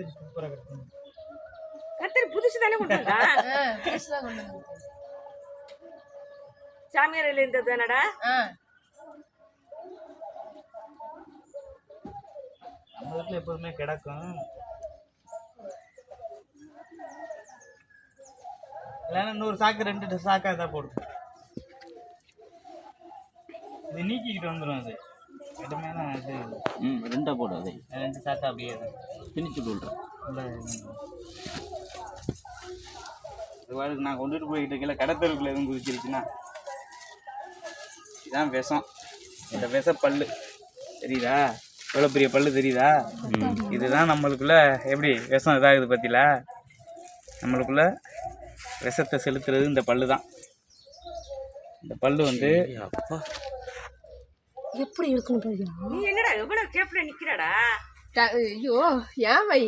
கத்தரி சூப்பராக கிடைக்கும் கத்திரி புதுசு தானே கொண்டு வந்தா? ஆ, புதுசுதான் கொண்டு வந்திருக்கேன். சாமியாரில் இருந்தது தானடா? நம்ம வீட்டில் எப்போதுமே கிடக்கும். இல்லைன்னா இன்னொரு சாக்கு ரெண்டு சாக்காக தான் போடும் இது நீக்கிக்கிட்டு வந்துடும் அது. இது ம் ரெண்டா போடு அதை. ரெண்டு சாக்கா அப்படியே. திணிச்சு விட்றேன். உள்ள இது வாழ்க்கை நான் கொண்டுட்டு போய்கிட்டு இருக்கல கடத்தருக்குள்ள எதுவும் குதிச்சிருச்சுன்னா. இதான் விஷம். இந்த விஷ பல்லு தெரியுதா? எவ்வளோ பெரிய பல்லு தெரியுதா? இதுதான் நம்மளுக்குள்ள எப்படி விஷம் இதாகுது பத்தில? நம்மளுக்குள்ள விஷத்தை செலுத்துறது இந்த பல்லு தான் இந்த பல்லு வந்து அப்பா. நீ என்னடா எவ்வளவு கேப்ல நிக்கிறடா? ஐயோ ஏன் வை?